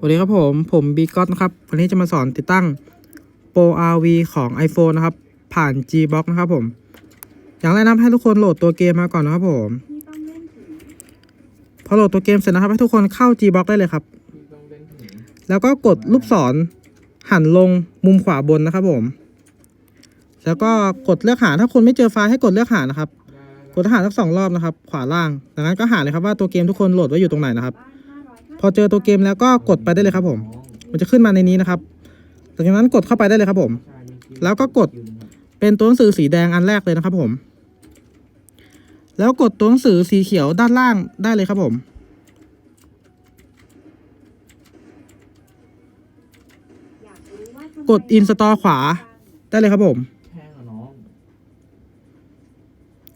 สวัสดีครับผม ผมบีกอตนะครับ วันนี้จะมาสอนติดตั้ง Pro RV ของ iPhone นะครับ ผ่าน Gbox นะครับผม อย่างแรกนะให้ทุกคนโหลดตัวเกมมาก่อนนะครับผม พอโหลดตัวเกมเสร็จนะครับ ให้ทุกคนเข้า Gbox ได้เลยครับ แล้วก็กดลูกศรหันลงมุมขวาบนนะครับผม แล้วก็กดเลือกหา ถ้าคนไม่เจอไฟล์ให้กดเลือกหานะครับ กดหาสักสองรอบนะครับ ขวาล่าง จากนั้นก็หาเลยครับว่าตัวเกมทุกคนโหลดไว้อยู่ตรงไหนนะครับ พอเจอตัวเกมแล้วก็กดไปได้เลยครับผม มันจะขึ้นมาในนี้นะครับหลังจากนั้นกดเข้าไปได้เลยครับผม แล้วก็กดเป็นตัวหนังสือสีแดงอันแรกเลยนะครับผม แล้วกดตัวหนังสือสีเขียวด้านล่างได้เลยครับผมกด install ขวาได้เลยครับผม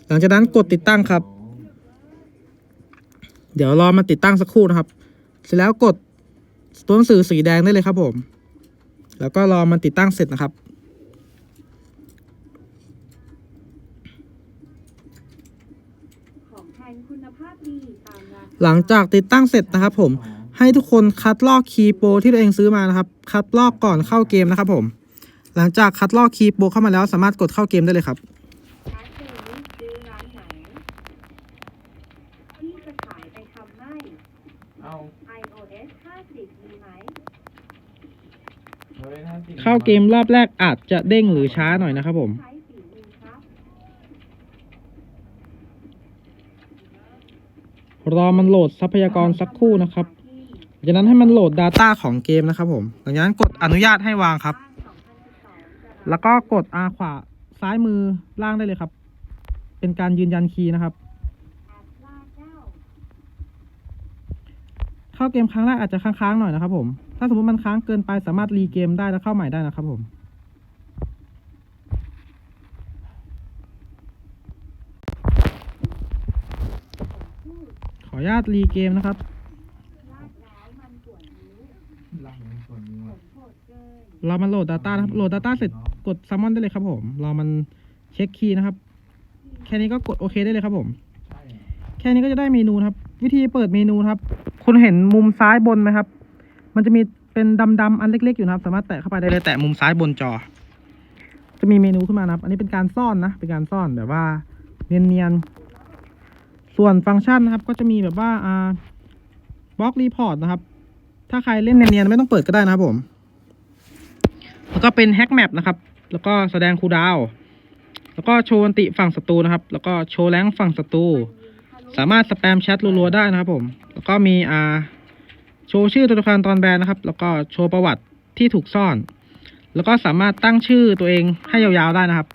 หลังจากนั้นกดติดตั้งครับ เดี๋ยวรอมาติดตั้งสักครู่นะครับ เสร็จแล้วกดตัวหนังสือสีแดงได้เลยครับผม แล้วก็รอมันติดตั้งเสร็จนะครับของแทนคุณภาพดีตามราคาหลังจากติดตั้งเสร็จนะครับผม ให้ทุกคนคัดลอกคีย์โปรที่ตัวเองซื้อมานะครับ คัดลอกก่อนเข้าเกมนะครับผม หลังจากคัดลอกคีย์โปรเข้ามาแล้วสามารถกดเข้าเกมได้เลยครับ ชัดเจนซื้อร้านไหน ที่จะขายไป ทำให้ เอา iOS 50มีไหมเฮ้ยถ้าสิเข้าเกมรอบแรกอาจจะเด้งหรือช้าหน่อยนะครับผม ใช้ฝีมือครับ รอมันโหลดทรัพยากรสักครู่นะครับที่จากนั้นให้มันโหลด Data ของเกมนะครับผมหลังจากนั้นกดอนุญาตให้วางครับ2012จะรับแล้วก็กด R ขวาซ้ายมือล่างได้เลยครับ เป็นการยืนยันคีย์นะครับ แอปล่าเจ้า เข้าเกมครั้งแรกอาจจะค้างๆหน่อยนะครับผม ถ้าสมมติมันค้างเกินไปสามารถรีเกมได้แล้วเข้าใหม่ได้นะครับผมขออนุญาตรีเกมนะครับลามันโหดเรามาโหลด Data นะครับ โหลด Data เสร็จกด Summon ได้เลยครับผม รอมันเช็คคีย์นะครับ แค่นี้ก็กดโอเคได้เลยครับผม แค่นี้ก็จะได้เมนูครับ วิธีเปิดเมนูครับ คุณเห็นมุมซ้ายบนไหมครับ มันจะมีเป็นดำๆอันเล็ก ๆ อยู่นะครับ สามารถแตะเข้าไปได้เลยแตะมุมซ้ายบนจอ จะมีเมนูขึ้นมานะครับ อันนี้เป็นการซ่อนนะ เป็นการซ่อนแบบว่าเนียนๆ ส่วนฟังก์ชันนะครับ ก็จะมีแบบว่าอ่าบล็อกรีพอร์ตนะครับ ถ้าใครเล่นเนียนๆไม่ต้องเปิดก็ได้นะครับผม แล้วก็เป็นแฮกแมปนะครับ แล้วก็แสดงคูดาว แล้วก็โชว์อันติฝั่งศัตรูนะครับ แล้วก็โชว์แรงฝั่งศัตรู สามารถสแปมแชทรัวๆได้นะครับผม แล้วก็มีอ่าโชว์ชื่อตัวละครตอนแบนนะครับ แล้วก็โชว์ประวัติที่ถูกซ่อน แล้วก็สามารถตั้งชื่อตัวเองให้ยาวๆได้นะครับ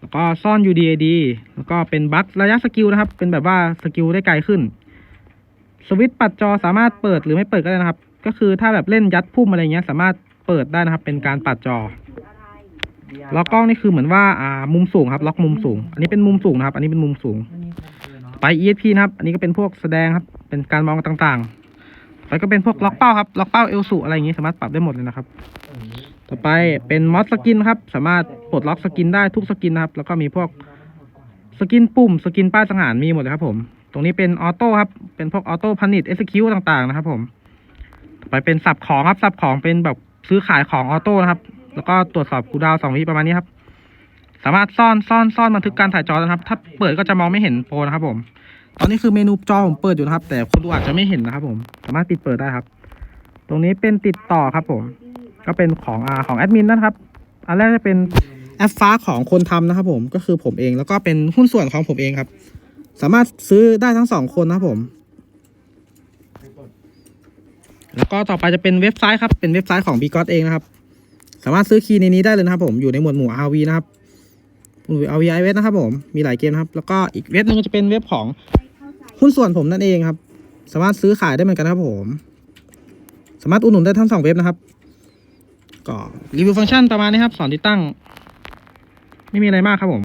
แล้วก็ซ่อน UDAD แล้วก็เป็นบัคระยะสกิลนะครับ เป็นแบบว่าสกิลได้ไกลขึ้น สวิตช์ปัดจอสามารถเปิดหรือไม่เปิดก็ได้นะครับ ก็คือถ้าแบบเล่นยัดพุ่มอะไรเงี้ย สามารถเปิดได้นะครับ เป็นการปัดจอคืออะไรล็อกกล้องนี่คือเหมือนว่าอ่ามุมสูงครับ ล็อกมุมสูง อันนี้เป็นมุมสูงนะครับ อันนี้เป็นมุมสูง ไป ESP นะครับ อันนี้ก็เป็นพวกแสดงครับ เป็นการมองต่างๆแล้วก็เป็นพวกล็อกเป้าครับ ล็อกเป้าเอลสูอะไรอย่างงี้สามารถปรับได้หมดเลยนะครับ ต่อไปเป็นมอสสกินครับ สามารถปลดล็อกสกินได้ทุกสกินนะครับ แล้วก็มีพวกสกินปุ่ม สกินป้ายสังหารมีหมดเลยครับผม ตรงนี้เป็นออโต้ครับ เป็นพวกออโต้พันิชเอ็กซ์คิวต่างๆนะครับ ผม ต่อไปเป็นสับของครับ สับของเป็นแบบซื้อขายของออโต้นะครับ แล้วก็ตรวจสอบคูดาวสองวิประมาณนี้ครับ สามารถซ่อนซ่อนซ่อนบันทึกการถ่ายจอนะครับ ถ้าเปิดก็จะมองไม่เห็นโปรนะครับผม ตอนนี้คือเมนูจอผมเปิดอยู่นะครับ แต่คนดูอาจจะไม่เห็นนะครับ ผม สามารถปิดเปิดได้ครับ ตรงนี้เป็นติดต่อครับ ผม ก็เป็นของอาของแอดมินนะครับ อันแรกจะเป็นแอปฟ้าของคนทำนะครับ ผม ก็คือผมเอง แล้วก็เป็นหุ้นส่วนของผมเองครับ สามารถซื้อได้ทั้งสองคนนะครับผม แล้วก็ต่อไปจะเป็นเว็บไซต์ครับ เป็นเว็บไซต์ของ b ีกอเองนะครับ สามารถซื้อคีย์ในนี้ได้เลยนะครับ ผม อยู่ในหมวดหมู่ RV นะครับ หมวด RV i เว็นะครับผม มีหลายเกมนะครับ แล้วก็อีกเว็บหนึงก็จะเป็นเว็บของไม่เข้าใจหุ้นส่วนผมนั่นเองครับ สามารถซื้อขายได้เหมือนกันครับผม สามารถอุดหนุนได้ทั้งสองเว็บนะครับ ก็รีวิวฟังก์ชันประมาณนี้ครับ สอนติดตั้ง ไม่มีอะไรมากครับผม